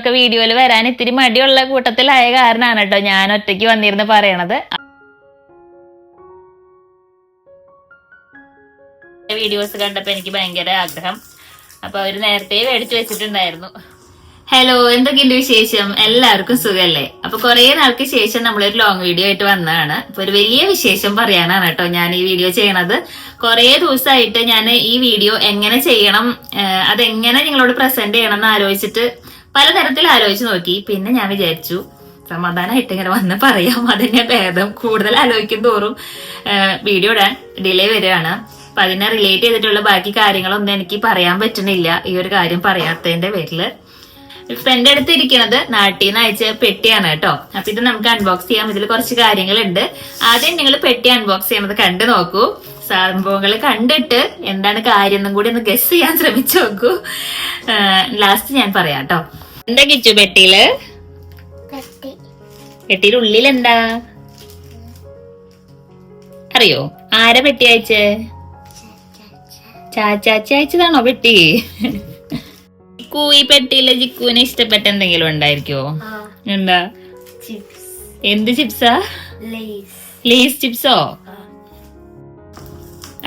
ഒക്കെ വീഡിയോയിൽ വരാൻ ഇത്തിരി മടിയുള്ള കൂട്ടത്തിലായ കാരണമാണ് കേട്ടോ ഞാൻ ഒറ്റയ്ക്ക് വന്നിരുന്ന് പറയണത്. വീഡിയോസ് കണ്ടപ്പോ എനിക്ക് ഭയങ്കര ആഗ്രഹം. അപ്പൊ അവർ നേരത്തെ മേടിച്ചു വെച്ചിട്ടുണ്ടായിരുന്നു. ഹലോ എന്തൊക്കെയുണ്ട് വിശേഷം? എല്ലാവർക്കും സുഖല്ലേ? അപ്പൊ കുറെ നാൾക്ക് ശേഷം നമ്മളൊരു ലോങ് വീഡിയോ ആയിട്ട് വന്നതാണ്. അപ്പൊ ഒരു വലിയ വിശേഷം പറയാനാണ് കേട്ടോ ഞാൻ ഈ വീഡിയോ ചെയ്യണത്. കുറെ ദിവസമായിട്ട് ഞാൻ ഈ വീഡിയോ എങ്ങനെ ചെയ്യണം അതെങ്ങനെ നിങ്ങളോട് പ്രസന്റ് ചെയ്യണം എന്ന് ആലോചിച്ചിട്ട് പലതരത്തിൽ ആലോചിച്ച് നോക്കി. പിന്നെ ഞാൻ വിചാരിച്ചു സമാധാനമായിട്ട് ഇങ്ങനെ വന്ന് പറയാം. അതിന്റെ ഭേദം കൂടുതൽ ആലോചിക്കും തോറും വീഡിയോ ഇടാൻ ഡിലേ വരികയാണ്. അപ്പൊ അതിനെ റിലേറ്റ് ചെയ്തിട്ടുള്ള ബാക്കി കാര്യങ്ങളൊന്നും എനിക്ക് പറയാൻ പറ്റുന്നില്ല. ഈ ഒരു കാര്യം പറയാത്തതിന്റെ പേരിൽ. ഇപ്പൊ എന്റെ അടുത്ത് ഇരിക്കുന്നത് നാട്ടിൽ നിന്ന് അയച്ച പെട്ടിയാണ് കേട്ടോ. അപ്പൊ ഇത് നമുക്ക് അൺബോക്സ് ചെയ്യാം. ഇതിൽ കുറച്ച് കാര്യങ്ങളുണ്ട്. ആദ്യം നിങ്ങൾ പെട്ടി അൺബോക്സ് ചെയ്യുന്നത് കണ്ടു നോക്കൂ. സംഭവങ്ങൾ കണ്ടിട്ട് എന്താണ് കാര്യം എന്നും കൂടി ഒന്ന് ഗസ് ചെയ്യാൻ ശ്രമിച്ചു നോക്കൂ. ലാസ്റ്റ് ഞാൻ പറയാം കേട്ടോ. എന്താ കിച്ചു പെട്ടിയിൽ? പെട്ടിയുടെ ഉള്ളിൽ എന്താ അറിയോ? ആരെ പെട്ടി അയച്ചേ? ചാച്ചാച്ചി അയച്ചതാണോ പെട്ടി? ജിക്കു ഈ പെട്ടിയിലെ ജിക്കുവിന് ഇഷ്ടപ്പെട്ട എന്തെങ്കിലും ഉണ്ടായിരിക്കോ എന്താ? എന്ത് ചിപ്സാ? ലേസ് ചിപ്സോ?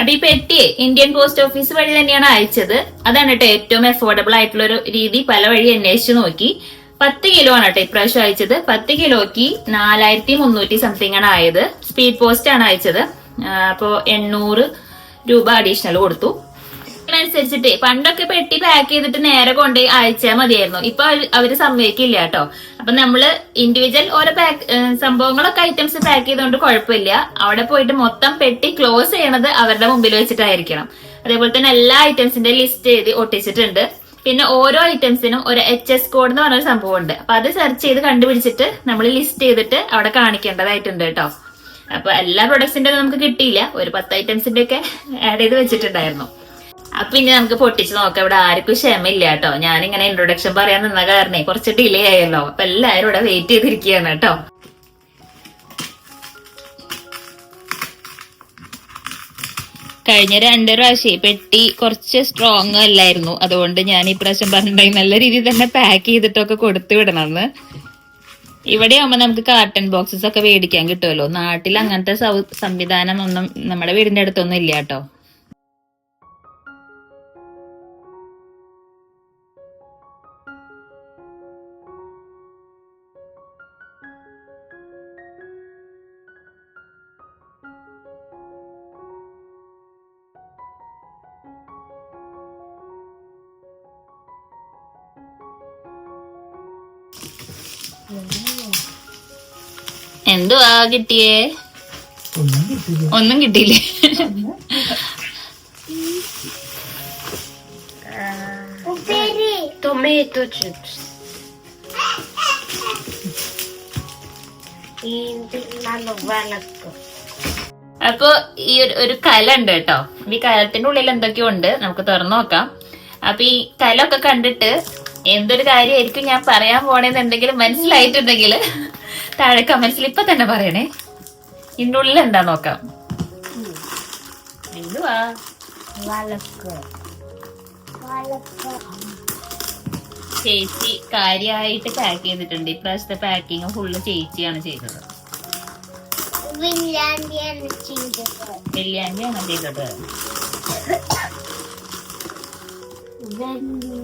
അപ്പൊ ഈ പെട്ടി ഇന്ത്യൻ പോസ്റ്റ് ഓഫീസ് വഴി തന്നെയാണ് അയച്ചത്. അതാണ് കേട്ടോ ഏറ്റവും അഫോർഡബിൾ ആയിട്ടുള്ള ഒരു രീതി. പല വഴി അന്വേഷിച്ചു നോക്കി. പത്ത് കിലോ ആണ് കേട്ടോ ഇപ്രാവശ്യം അയച്ചത്. പത്ത് കിലോക്ക് നാലായിരത്തി മുന്നൂറ്റി സംതിങ് ആണ് ആയത്. സ്പീഡ് പോസ്റ്റ് ആണ് അയച്ചത്. അപ്പോ എണ്ണൂറ് രൂപ അഡീഷണൽ കൊടുത്തു. അനുസരിച്ചിട്ട് പണ്ടൊക്കെ പെട്ടി പാക്ക് ചെയ്തിട്ട് നേരെ കൊണ്ട് അയച്ചാൽ മതിയായിരുന്നു. ഇപ്പൊ അവർ സമ്മതിക്കില്ല കേട്ടോ. അപ്പൊ നമ്മൾ ഇൻഡിവിജ്വൽ ഓരോ പാക്ക് സംഭവങ്ങളൊക്കെ ഐറ്റംസ് പാക്ക് ചെയ്തുകൊണ്ട് കുഴപ്പമില്ല അവിടെ പോയിട്ട് മൊത്തം പെട്ടി ക്ലോസ് ചെയ്യണത് അവരുടെ മുമ്പിൽ വെച്ചിട്ടായിരിക്കണം. അതേപോലെ തന്നെ എല്ലാ ഐറ്റംസിന്റെ ലിസ്റ്റ് എഴുതി ഒട്ടിച്ചിട്ടുണ്ട്. പിന്നെ ഓരോ ഐറ്റംസിനും ഒരു എച്ച് എസ് കോഡ് എന്ന് പറഞ്ഞൊരു സംഭവമുണ്ട്. അപ്പൊ അത് സെർച്ച് ചെയ്ത് കണ്ടുപിടിച്ചിട്ട് നമ്മൾ ലിസ്റ്റ് ചെയ്തിട്ട് അവിടെ കാണിക്കേണ്ടതായിട്ടുണ്ട് കേട്ടോ. അപ്പൊ എല്ലാ പ്രൊഡക്ട്സിന്റെ നമുക്ക് കിട്ടിയില്ല. ഒരു പത്ത് ഐറ്റംസിന്റെ ഒക്കെ ആഡ് ചെയ്ത് വെച്ചിട്ടുണ്ടായിരുന്നു. അപ്പൊ ഇനി നമുക്ക് പൊട്ടിച്ച് നോക്കാം. ഇവിടെ ആർക്കും ക്ഷമയില്ല കേട്ടോ. ഞാനിങ്ങനെ ഇൻട്രൊഡക്ഷൻ പറയാൻ നിന്ന കാരണം കുറച്ച് ഡിലേ ആയല്ലോ. അപ്പൊ എല്ലാരും ഇവിടെ വെയിറ്റ് ചെയ്തിരിക്കുകയാണ് കേട്ടോ. കഴിഞ്ഞ രണ്ട് പ്രാവശ്യം പെട്ടി കുറച്ച് സ്ട്രോങ് അല്ലായിരുന്നു. അതുകൊണ്ട് ഞാൻ ഈ പ്രാവശ്യം പറഞ്ഞിട്ടുണ്ടായി നല്ല രീതിയിൽ തന്നെ പാക്ക് ചെയ്തിട്ടൊക്കെ കൊടുത്തു വിടണമെന്ന് ഇവിടെ ആവുമ്പോ നമുക്ക് കാർട്ടൺ ബോക്സസ് ഒക്കെ മേടിക്കാൻ കിട്ടുമല്ലോ. നാട്ടിൽ അങ്ങനത്തെ സംവിധാനം ഒന്നും നമ്മുടെ വീടിന്റെ അടുത്തൊന്നും ഇല്ല കേട്ടോ. എന്തുവാ കിട്ടിയേ? ഒന്നും കിട്ടിയില്ലേ? ടൊമാറ്റോ ചിപ്സ് അപ്പൊ ഈ ഒരു ഒരു കല ഉണ്ട് കേട്ടോ. ഈ കലത്തിന്റെ ഉള്ളിൽ എന്തൊക്കെയോ ഉണ്ട്. നമുക്ക് തുറന്നു നോക്കാം. അപ്പൊ ഈ കലൊക്കെ കണ്ടിട്ട് എന്തൊരു കാര്യമായിരിക്കും ഞാൻ പറയാൻ പോണേന്ന് എന്തെങ്കിലും മനസ്സിലായിട്ടുണ്ടെങ്കിൽ താഴെ കമന്റ്സിൽ ഇപ്പൊ തന്നെ പറയണേ. ഇന്റെ ഉള്ളിൽ എന്താ നോക്കാം? എന്തുവാ? ചേച്ചി കാര്യമായിട്ട് പാക്ക് ചെയ്തിട്ടുണ്ട്. ഇപ്രാവശ്യത്തെ പാക്കിങ് ഫുള്ള് ചേച്ചിയാണ് ചെയ്തത്. വില്ലാണ്ടിയാണ് ചെയ്തത്. വെള്ളിയാണ്ടിയാണ് ചെയ്തത്.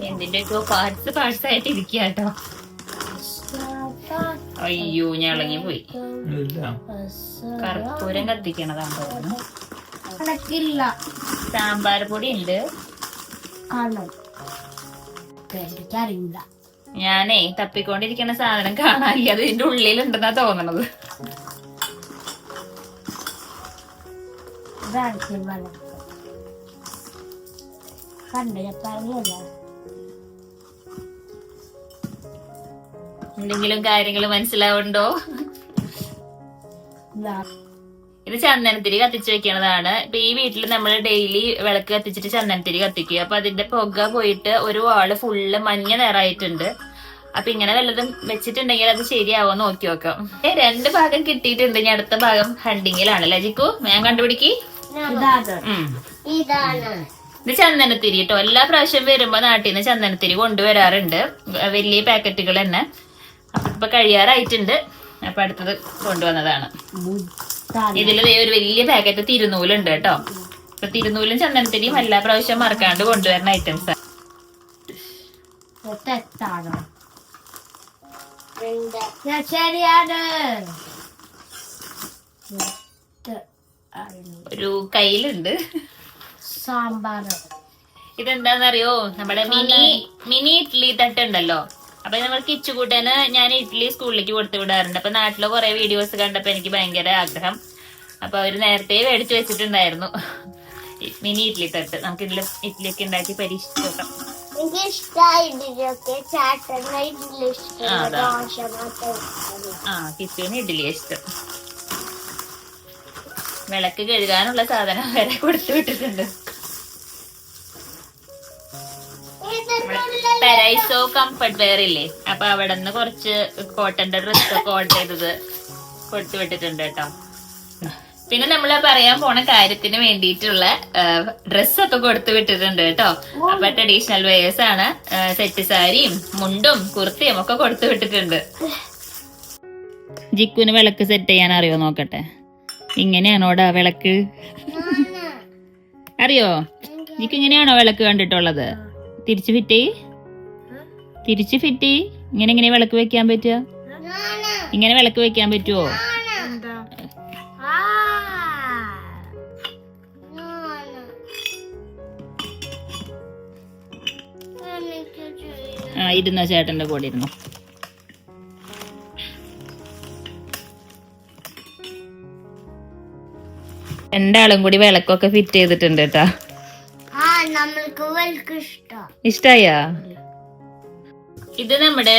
എന്തിന്റെയൊക്കെ പാർട്സ് പാർട്സ് ആയിട്ട് ഇരിക്കുക കേട്ടോ അയ്യോ ഞാൻ ഇളങ്ങി പോയി കർപ്പൂരം കത്തിക്കണതാണ് തോന്നുന്നു. സാമ്പാർ പൊടി ഉണ്ട്. എനിക്കറിയില്ല ഞാനേ തപ്പിക്കൊണ്ടിരിക്കുന്ന സാധനം കാണാനില്ല. അത് ഇതിന്റെ ഉള്ളിലുണ്ടെന്നാ തോന്നണത്. ഇതാണ് വലക്ക് കണ്ടു ഞാൻ പറഞ്ഞല്ല എന്തെങ്കിലും കാര്യങ്ങൾ മനസ്സിലാവുണ്ടോ ഇത്. ചന്ദനത്തിരി കത്തിച്ച് വെക്കണതാണ്. ഇപ്പൊ ഈ വീട്ടിൽ നമ്മൾ ഡെയിലി വിളക്ക് കത്തിച്ചിട്ട് ചന്ദനത്തിരി കത്തിക്കുക. അപ്പൊ അതിന്റെ പുക പോയിട്ട് ഒരു വാൾ ഫുള്ള് മഞ്ഞ നിറായിട്ടുണ്ട് അപ്പൊ ഇങ്ങനെ വല്ലതും വെച്ചിട്ടുണ്ടെങ്കിൽ അത് ശരിയാവോ നോക്കി നോക്കാം. ഏ, രണ്ട് ഭാഗം കിട്ടിയിട്ടുണ്ട്. ഇനി അടുത്ത ഭാഗം ഹണ്ടിങ്ങിലാണ് ജിക്കു? ഞാൻ കണ്ടുപിടിക്ക്. ഇതാണ്. ഇത് ചന്ദനത്തിരി കേട്ടോ എല്ലാ പ്രാവശ്യം വരുമ്പോ നാട്ടിൽ നിന്ന് ചന്ദനത്തിരി കൊണ്ടുവരാറുണ്ട്. വലിയ പാക്കറ്റുകൾ തന്നെ. അപ്പൊ ഇപ്പൊ കഴിയാറായിട്ടുണ്ട്. അപ്പൊ അടുത്തത് കൊണ്ടുവന്നതാണ്. ഇതിൽ ഒരു വലിയ പാക്കറ്റ് തിരുനൂലുണ്ട് കേട്ടോ ഇപ്പൊ തിരുനൂലും ചന്ദനത്തിരിയും എല്ലാ പ്രാവശ്യം മറക്കാണ്ട് കൊണ്ടുവരുന്ന ഐറ്റംസ് ശരിയാണ്. ഒരു കയ്യിലുണ്ട്. സാമ്പാർ. ഇതെന്താന്നറിയോ? നമ്മുടെ മിനി മിനി ഇഡ്ഡലി തട്ടുണ്ടല്ലോ. അപ്പൊ നമ്മൾ കിച്ചുകൂട്ടന് ഞാൻ ഇഡ്ഡലി സ്കൂളിലേക്ക് കൊടുത്തു വിടാറുണ്ട്. അപ്പൊ നാട്ടിലെ കുറെ വീഡിയോസ് കണ്ടപ്പോ എനിക്ക് ഭയങ്കര ആഗ്രഹം. അപ്പൊ അവർ നേരത്തെ മേടിച്ചു വെച്ചിട്ടുണ്ടായിരുന്നു. മിനി ഇഡ്ഡലി തട്ട്. നമുക്ക് ഇതിൽ ഒക്കെ ഉണ്ടാക്കി പരീക്ഷിച്ചു നോക്കാം എനിക്ക് ആ കിച്ചുവിന് ഇഡ്ഡലി ഇഷ്ടം. വിളക്ക് കഴുകാനുള്ള സാധനം വരെ കൊടുത്തു വിട്ടിട്ടുണ്ട്. പെരൈസോ കംഫർട്ട് വെയർ ഇല്ലേ? അപ്പൊ അവിടെ നിന്ന് കുറച്ച് കോട്ടന്റെ ഡ്രസ് ഒക്കെ ഓർഡർ ചെയ്തത് കൊടുത്തു വിട്ടിട്ടുണ്ട് കേട്ടോ. പിന്നെ നമ്മൾ പറയാൻ പോണ കാര്യത്തിന് വേണ്ടിയിട്ടുള്ള ഡ്രസ്സൊക്കെ കൊടുത്തു വിട്ടിട്ടുണ്ട് കേട്ടോ. അപ്പൊ ട്രഡീഷണൽ വെയേഴ്സ് ആണ് സെറ്റ് സാരിയും മുണ്ടും കുർത്തിയും ഒക്കെ കൊടുത്തു വിട്ടിട്ടുണ്ട്. ജിക്കുന് വിളക്ക് സെറ്റ് ചെയ്യാൻ അറിയോ നോക്കട്ടെ? ഇങ്ങനെയാണോടാ വിളക്ക്? അറിയോ? ജിക്ക് ഇങ്ങനെയാണോ വിളക്ക് കണ്ടിട്ടുള്ളത്? തിരിച്ചു ഫിറ്റ് ചെയ് തിരിച്ചു ഫിറ്റി ഇങ്ങനെ ഇങ്ങനെ വിളക്ക് വെക്കാൻ പറ്റുക? ഇങ്ങനെ വിളക്ക് വെക്കാൻ പറ്റുമോ? ആ. ഇരുന്ന ചേട്ടന്റെ കൂടെ ഇരുന്നോ. രണ്ടാളും കൂടി വിളക്കൊക്കെ ഫിറ്റ് ചെയ്തിട്ടുണ്ട് കേട്ടാ. ഇഷ്ടായാ? ഇത് നമ്മുടെ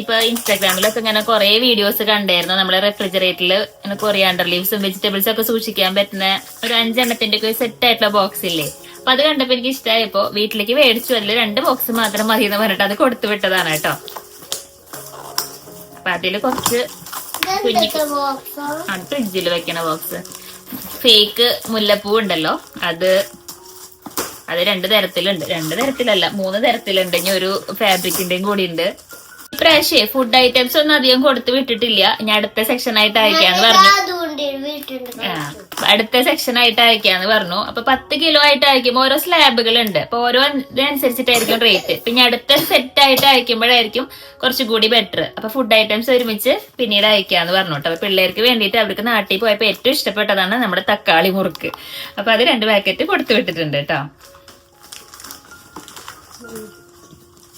ഇപ്പൊ ഇൻസ്റ്റാഗ്രാമിലൊക്കെ ഇങ്ങനെ കുറെ വീഡിയോസ് കണ്ടായിരുന്നു. നമ്മുടെ റെഫ്രിജറേറ്ററിൽ ഇങ്ങനെ കൊറിയാണ്ടർ ലീവ്സും വെജിറ്റബിൾസും ഒക്കെ സൂക്ഷിക്കാൻ പറ്റുന്ന ഒരു അഞ്ചെണ്ണത്തിന്റെ ഒക്കെ സെറ്റ് ആയിട്ടുള്ള ബോക്സ് ഇല്ലേ? അപ്പൊ അത് കണ്ടപ്പോ എനിക്ക് ഇഷ്ടമായപ്പോ വീട്ടിലേക്ക് മേടിച്ചു. അതിൽ രണ്ട് ബോക്സ് മാത്രം മതി എന്ന് പറഞ്ഞിട്ട് അത് കൊടുത്തു വിട്ടതാണ് കേട്ടോ. അപ്പൊ അതിൽ കുറച്ച് ആ? ഫ്രിഡ്ജിൽ വെക്കണ ബോക്സ് ഫേക്ക് മുല്ലപ്പൂ ഉണ്ടല്ലോ. അത് അത് രണ്ട് തരത്തിലുണ്ട്. രണ്ട് തരത്തിലല്ല മൂന്ന് തരത്തിലുണ്ട്. ഇനി ഒരു ഫാബ്രിക്കിന്റെയും കൂടി ഉണ്ട് ഇപ്രാവശ്യം ഫുഡ് ഐറ്റംസ് ഒന്നും അധികം കൊടുത്തു വിട്ടിട്ടില്ല. ഇനി അടുത്ത സെക്ഷൻ ആയിട്ട് അയക്കാന്ന് പറഞ്ഞു. അടുത്ത സെക്ഷൻ ആയിട്ട് അയക്കാന്ന് പറഞ്ഞു. അപ്പൊ പത്ത് കിലോ ആയിട്ട് അയക്കുമ്പോൾ ഓരോ സ്ലാബുകൾ ഉണ്ട് അപ്പൊ ഓരോ അനുസരിച്ചിട്ടായിരിക്കും റേറ്റ് പിന്നെ അടുത്ത സെറ്റ് ആയിട്ട് അയക്കുമ്പോഴായിരിക്കും കുറച്ചുകൂടി ബെറ്റർ അപ്പൊ ഫുഡ് ഐറ്റംസ് ഒരുമിച്ച് പിന്നീട് അയക്കാന്ന് പറഞ്ഞു കേട്ടോ അപ്പൊ പിള്ളേർക്ക് വേണ്ടിയിട്ട് അവർക്ക് നാട്ടിൽ പോയപ്പോ ഏറ്റവും ഇഷ്ടപ്പെട്ടതാണ് നമ്മുടെ തക്കാളി മുറുക്ക്. അപ്പൊ അത് രണ്ട് പാക്കറ്റ് കൊടുത്തു വിട്ടിട്ടുണ്ട് കേട്ടോ.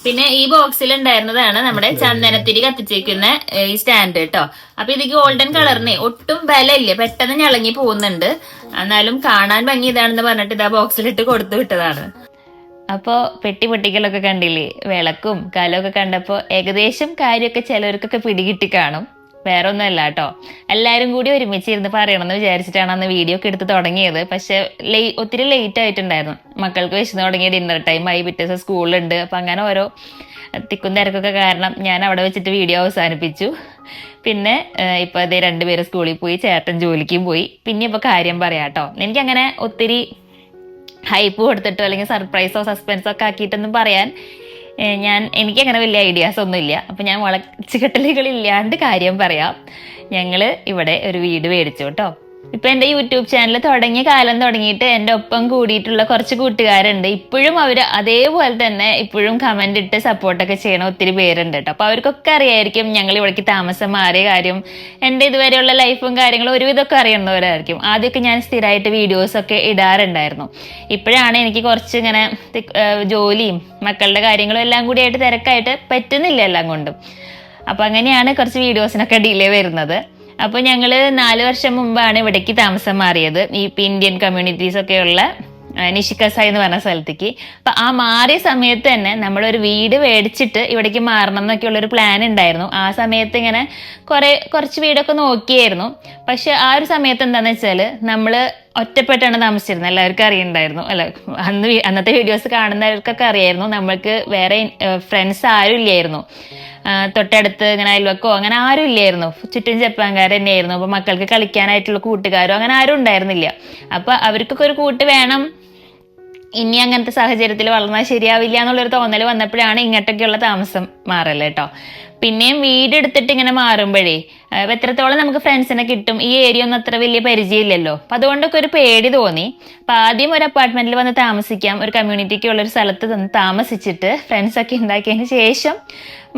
പിന്നെ ഈ ബോക്സിൽ ഉണ്ടായിരുന്നതാണ് നമ്മുടെ ചന്ദനത്തിരി കത്തിച്ചേക്കുന്ന ഈ സ്റ്റാൻഡ് കേട്ടോ അപ്പൊ ഇത് ഗോൾഡൻ കളറിന് ഒട്ടും ബലമില്ല പെട്ടെന്ന് ഞളങ്ങി പോകുന്നുണ്ട്. എന്നാലും കാണാൻ ഭംഗി ഇതാണെന്ന് പറഞ്ഞിട്ട് ഇതാ ബോക്സിലിട്ട് കൊടുത്തു വിട്ടതാണ്. അപ്പോ പെട്ടി പൊട്ടിക്കലൊക്കെ കണ്ടില്ലേ? വിളക്കും കലമൊക്കെ കണ്ടപ്പോ ഏകദേശം കാര്യമൊക്കെ ചിലവർക്കൊക്കെ പിടികിട്ടി കാണും. വേറെ ഒന്നുമല്ല കേട്ടോ. എല്ലാവരും കൂടി ഒരുമിച്ച് ഇരുന്ന് പറയണമെന്ന് വിചാരിച്ചിട്ടാണ് അന്ന് വീഡിയോ ഒക്കെ എടുത്ത് തുടങ്ങിയത്. പക്ഷെ ലേ ഒത്തിരി ലേറ്റ് ആയിട്ടുണ്ടായിരുന്നു. മക്കൾക്ക് വിശന്ന് തുടങ്ങിയ ഡിന്നർ ടൈം ആയി. പിറ്റേ ദിവസം സ്കൂളുണ്ട്. അപ്പം അങ്ങനെ ഓരോ തിക്കും തിരക്കൊക്കെ കാരണം ഞാൻ അവിടെ വെച്ചിട്ട് വീഡിയോ അവസാനിപ്പിച്ചു. പിന്നെ ഇപ്പോൾ ഇപ്പൊ അതേ രണ്ടുപേരും സ്കൂളിൽ പോയി. ചേട്ടൻ ജോലിക്കും പോയി. പിന്നെ ഇപ്പൊ കാര്യം പറയാം കേട്ടോ. എനിക്കങ്ങനെ ഒത്തിരി ഹൈപ്പ് കൊടുത്തിട്ടോ അല്ലെങ്കിൽ സർപ്രൈസോ സസ്പെൻസോ ഒക്കെ ആക്കിയിട്ടൊന്നും പറയാൻ ഞാൻ എനിക്ക് അങ്ങനെ വലിയ ഐഡിയാസ് ഒന്നുമില്ല. അപ്പം ഞാൻ വളച്ചുകെട്ടലുകളില്ലാണ്ട് കാര്യം പറയാം. ഞങ്ങൾ ഇവിടെ ഒരു വീട് മേടിച്ചു കേട്ടോ. ഇപ്പൊ എന്റെ യൂട്യൂബ് ചാനൽ തുടങ്ങിയ കാലം തുടങ്ങിയിട്ട് എന്റെ ഒപ്പം കൂടിയിട്ടുള്ള കുറച്ച് കൂട്ടുകാരുണ്ട്. ഇപ്പോഴും അവർ അതേപോലെ തന്നെ ഇപ്പോഴും കമന്റ് ഇട്ട് സപ്പോർട്ടൊക്കെ ചെയ്യണ ഒത്തിരി പേരുണ്ട് കേട്ടോ. അപ്പൊ അവർക്കൊക്കെ അറിയായിരിക്കും ഞങ്ങൾ ഇവിടേക്ക് താമസം മാറിയ കാര്യം എന്റെ ഇതുവരെയുള്ള ലൈഫും കാര്യങ്ങളും ഒരുവിധമൊക്കെ അറിയുന്നവരായിരിക്കും. ആദ്യമൊക്കെ ഞാൻ സ്ഥിരമായിട്ട് വീഡിയോസ് ഒക്കെ ഇടാറുണ്ടായിരുന്നു. ഇപ്പോഴാണ് എനിക്ക് കുറച്ച് ഇങ്ങനെ ജോലിയും മക്കളുടെ കാര്യങ്ങളും എല്ലാം കൂടി ആയിട്ട് തിരക്കായിട്ട് പറ്റുന്നില്ല എല്ലാം കൊണ്ടും. അപ്പൊ അങ്ങനെയാണ് കുറച്ച് വീഡിയോസിനൊക്കെ ഡിലേ വരുന്നത്. അപ്പൊ ഞങ്ങൾ നാല് വർഷം മുമ്പാണ് ഇവിടേക്ക് താമസം മാറിയത്. ഈ ഇന്ത്യൻ കമ്മ്യൂണിറ്റീസ് ഒക്കെ ഉള്ള നിഷിക്കസായി എന്ന് പറഞ്ഞ സ്ഥലത്തേക്ക്. അപ്പൊ ആ മാറിയ സമയത്ത് തന്നെ നമ്മളൊരു വീട് മേടിച്ചിട്ട് ഇവിടേക്ക് മാറണം എന്നൊക്കെയുള്ള ഒരു പ്ലാൻ ഉണ്ടായിരുന്നു. ആ സമയത്ത് ഇങ്ങനെ കുറെ കുറച്ച് വീടൊക്കെ നോക്കിയായിരുന്നു. പക്ഷെ ആ ഒരു സമയത്ത് എന്താണെന്ന് വെച്ചാൽ നമ്മൾ ഒറ്റപ്പെട്ടാണ് താമസിച്ചിരുന്നത്. എല്ലാവർക്കും അറിയണ്ടായിരുന്നു. അല്ല അന്ന് അന്നത്തെ വീഡിയോസ് കാണുന്നവർക്കൊക്കെ അറിയായിരുന്നു. നമ്മൾക്ക് വേറെ ഫ്രണ്ട്സ് ആരും ഇല്ലായിരുന്നു. തൊട്ടടുത്ത് ഇങ്ങനെ അയൽവക്കോ അങ്ങനെ ആരും ഇല്ലായിരുന്നു. ചുറ്റും ജപ്പാൻകാർ തന്നെയായിരുന്നു. അപ്പോൾ മക്കൾക്ക് കളിക്കാനായിട്ടുള്ള കൂട്ടുകാരോ അങ്ങനെ ആരും ഉണ്ടായിരുന്നില്ല. അപ്പോൾ അവർക്കൊക്കെ ഒരു കൂട്ട് വേണം. ഇനി അങ്ങനത്തെ സാഹചര്യത്തിൽ വളർന്നാൽ ശരിയാവില്ല എന്നുള്ളൊരു തോന്നൽ വന്നപ്പോഴാണ് ഇങ്ങോട്ടൊക്കെയുള്ള താമസം മാറല്ലേ കേട്ടോ. പിന്നെയും വീട് എടുത്തിട്ട് ഇങ്ങനെ മാറുമ്പോഴേ എത്രത്തോളം നമുക്ക് ഫ്രണ്ട്സിനെ കിട്ടും ഈ ഏരിയ ഒന്നും അത്ര വലിയ പരിചയമില്ലല്ലോ. അപ്പൊ അതുകൊണ്ടൊക്കെ ഒരു പേടി തോന്നി. അപ്പൊ ആദ്യം ഒരു അപ്പാർട്ട്മെന്റിൽ വന്ന് താമസിക്കാം ഒരു കമ്മ്യൂണിറ്റിക്ക് ഉള്ള ഒരു സ്ഥലത്ത് നിന്ന് താമസിച്ചിട്ട് ഫ്രണ്ട്സ് ഒക്കെ ഉണ്ടാക്കിയതിന് ശേഷം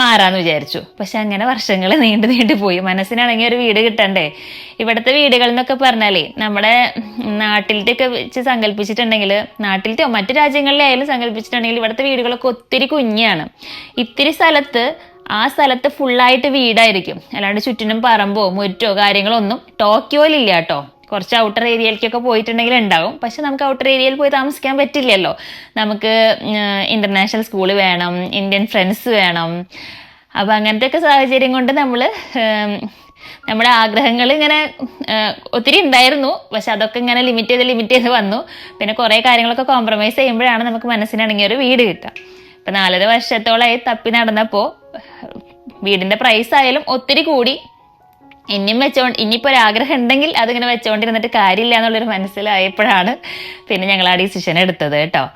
മാറാന്ന് വിചാരിച്ചു. പക്ഷെ അങ്ങനെ വർഷങ്ങൾ നീണ്ടു നീണ്ടു പോയി. മനസ്സിനാണെങ്കിൽ ഒരു വീട് കിട്ടണ്ടേ? ഇവിടുത്തെ വീടുകൾ എന്നൊക്കെ പറഞ്ഞാലേ നമ്മുടെ നാട്ടിലത്തെയൊക്കെ വെച്ച് സങ്കല്പിച്ചിട്ടുണ്ടെങ്കിൽ നാട്ടിലത്തെയോ മറ്റു രാജ്യങ്ങളിലായാലും സങ്കല്പിച്ചിട്ടുണ്ടെങ്കിൽ ഇവിടുത്തെ വീടുകളൊക്കെ ഒത്തിരി കുഞ്ഞാണ്. ഇത്തിരി സ്ഥലത്ത് ആ സ്ഥലത്ത് ഫുള്ളായിട്ട് വീടായിരിക്കും. അല്ലാണ്ട് ചുറ്റിനും പറമ്പോ മുറ്റോ കാര്യങ്ങളോ ഒന്നും ടോക്കിയോയിലില്ല കേട്ടോ. കുറച്ച് ഔട്ടർ ഏരിയയിലേക്കൊക്കെ പോയിട്ടുണ്ടെങ്കിൽ ഉണ്ടാവും. പക്ഷെ നമുക്ക് ഔട്ടർ ഏരിയയിൽ പോയി താമസിക്കാൻ പറ്റില്ലല്ലോ. നമുക്ക് ഇന്റർനാഷണൽ സ്കൂൾ വേണം ഇന്ത്യൻ ഫ്രണ്ട്സ് വേണം. അപ്പം അങ്ങനത്തെ ഒക്കെ സാഹചര്യം കൊണ്ട് നമ്മൾ നമ്മുടെ ആഗ്രഹങ്ങൾ ഇങ്ങനെ ഒത്തിരി ഉണ്ടായിരുന്നു. പക്ഷെ അതൊക്കെ ഇങ്ങനെ ലിമിറ്റ് ചെയ്ത് ലിമിറ്റ് ചെയ്ത് വന്നു. പിന്നെ കുറേ കാര്യങ്ങളൊക്കെ കോംപ്രമൈസ് ചെയ്യുമ്പോഴാണ് നമുക്ക് മനസ്സിനാണെങ്കിൽ ഒരു വീട് കിട്ടുക. ഇപ്പൊ നാലര വർഷത്തോളമായി തപ്പി നടന്നപ്പോൾ വീടിന്റെ പ്രൈസ് ആയാലും ഒത്തിരി കൂടി. ഇനിയും വെച്ചോണ്ട് ഇനിയിപ്പോൾ ഒരു ആഗ്രഹം ഉണ്ടെങ്കിൽ അതിങ്ങനെ വെച്ചോണ്ടിരുന്നിട്ട് കാര്യമില്ല എന്നുള്ളൊരു മനസ്സിലായപ്പോഴാണ് പിന്നെ ഞങ്ങൾ ആ ഡിസിഷൻ എടുത്തത് കേട്ടോ.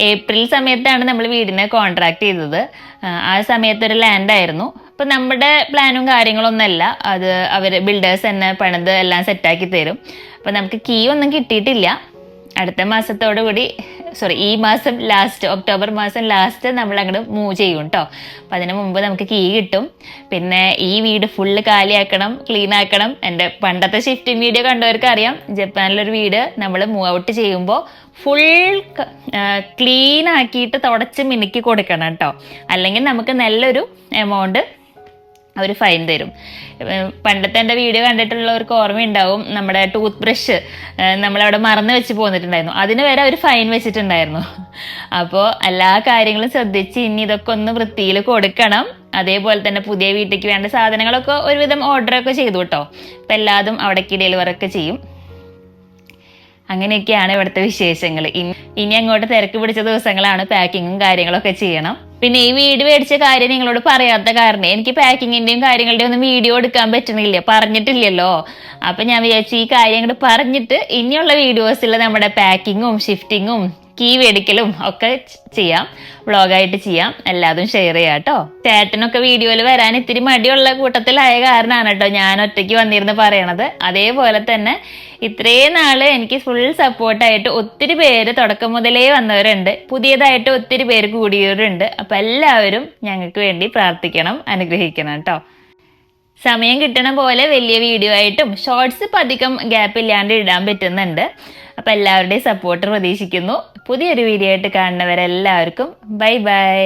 ഏപ്രിൽ സമയത്താണ് നമ്മൾ വീടിനെ കോൺട്രാക്ട് ചെയ്തത്. ആ, സമയത്ത് ഒരു ലാൻഡ് ആയിരുന്നു. അപ്പം നമ്മുടെ പ്ലാനും കാര്യങ്ങളൊന്നുമല്ല. അത് അവർ ബിൽഡേഴ്സ് തന്നെ പണിത് എല്ലാം സെറ്റാക്കി തരും. അപ്പം നമുക്ക് കീ ഒന്നും കിട്ടിയിട്ടില്ല. അടുത്ത മാസത്തോടു കൂടി സോറി ഈ മാസം ലാസ്റ്റ് ഒക്ടോബർ മാസം ലാസ്റ്റ് നമ്മൾ അങ്ങോട്ട് മൂവ് ചെയ്യും കേട്ടോ അപ്പം അതിന് മുമ്പ് നമുക്ക് കീ കിട്ടും. പിന്നെ ഈ വീട് ഫുള്ള് കാലിയാക്കണം ക്ലീൻ ആക്കണം. എന്റെ പണ്ടത്തെ ഷിഫ്റ്റിംഗ് വീഡിയോ കണ്ടവർക്ക് അറിയാം ജപ്പാനിലൊരു വീട് നമ്മൾ മൂവ് ഔട്ട് ചെയ്യുമ്പോൾ ഫുൾ ക്ലീൻ ആക്കിയിട്ട് തുടച്ച് മിനുക്കി കൊടുക്കണം കേട്ടോ അല്ലെങ്കിൽ നമുക്ക് നല്ലൊരു എമൗണ്ട് അവർ ഫൈൻ തരും. പണ്ടത്തെ എന്റെ വീഡിയോ കണ്ടിട്ടുള്ളവർക്ക് ഓർമ്മയുണ്ടാവും നമ്മുടെ ടൂത്ത് ബ്രഷ് നമ്മളവിടെ മറന്നു വെച്ച് പോന്നിട്ടുണ്ടായിരുന്നു. അതിന് വരെ അവർ ഫൈൻ വെച്ചിട്ടുണ്ടായിരുന്നു. അപ്പോൾ എല്ലാ കാര്യങ്ങളും ശ്രദ്ധിച്ച് ഇനി ഇതൊക്കെ ഒന്ന് വൃത്തിയിൽ കൊടുക്കണം. അതേപോലെ തന്നെ പുതിയ വീട്ടിലേക്ക് വേണ്ട സാധനങ്ങളൊക്കെ ഒരുവിധം ഓർഡറൊക്കെ ചെയ്തു കേട്ടോ. അപ്പം എല്ലാതും അവിടേക്ക് ഡെലിവറൊക്കെ ചെയ്യും. അങ്ങനെയൊക്കെയാണ് ഇവിടുത്തെ വിശേഷങ്ങൾ ഇനി അങ്ങോട്ട് തിരക്ക് പിടിച്ച ദിവസങ്ങളാണ് പാക്കിങ്ങും കാര്യങ്ങളൊക്കെ ചെയ്യണം. പിന്നെ ഈ വീട് മേടിച്ച കാര്യം നിങ്ങളോട് പറയാത്ത കാരണം എനിക്ക് പാക്കിങ്ങിന്റെയും കാര്യങ്ങളുടെയും ഒന്നും വീഡിയോ എടുക്കാൻ പറ്റുന്നില്ല. പറഞ്ഞിട്ടില്ലല്ലോ. അപ്പൊ ഞാൻ വിചാരിച്ചു ഈ കാര്യം പറഞ്ഞിട്ട് ഇനിയുള്ള വീഡിയോസിൽ നമ്മുടെ പാക്കിങ്ങും ഷിഫ്റ്റിങ്ങും കീ മേടിക്കലും ഒക്കെ ചെയ്യാം. വ്ളോഗായിട്ട് ചെയ്യാം. എല്ലാതും ഷെയർ ചെയ്യാം കേട്ടോ ചേട്ടനൊക്കെ വീഡിയോയിൽ വരാൻ ഇത്തിരി മടിയുള്ള കൂട്ടത്തിലായ കാരണമാണ് കേട്ടോ ഞാൻ ഒറ്റയ്ക്ക് വന്നിരുന്ന് പറയണത്. അതേപോലെ തന്നെ ഇത്രയും നാൾ എനിക്ക് ഫുൾ സപ്പോർട്ടായിട്ട് ഒത്തിരി പേര് തുടക്കം മുതലേ വന്നവരുണ്ട്. പുതിയതായിട്ട് ഒത്തിരി പേര് കൂടിയവരുണ്ട്. അപ്പം എല്ലാവരും ഞങ്ങൾക്ക് വേണ്ടി പ്രാർത്ഥിക്കണം അനുഗ്രഹിക്കണം കേട്ടോ സമയം കിട്ടണ പോലെ വലിയ വീഡിയോ ആയിട്ടും ഷോർട്സ് ഇപ്പം അധികം ഗ്യാപ്പ് ഇല്ലാണ്ട് ഇടാൻ പറ്റുന്നുണ്ട്. അപ്പം എല്ലാവരുടെയും സപ്പോർട്ട് പ്രതീക്ഷിക്കുന്നു. പുതിയൊരു വീഡിയോ ആയിട്ട് കാണുന്നവരെല്ലാവർക്കും ബൈ ബൈ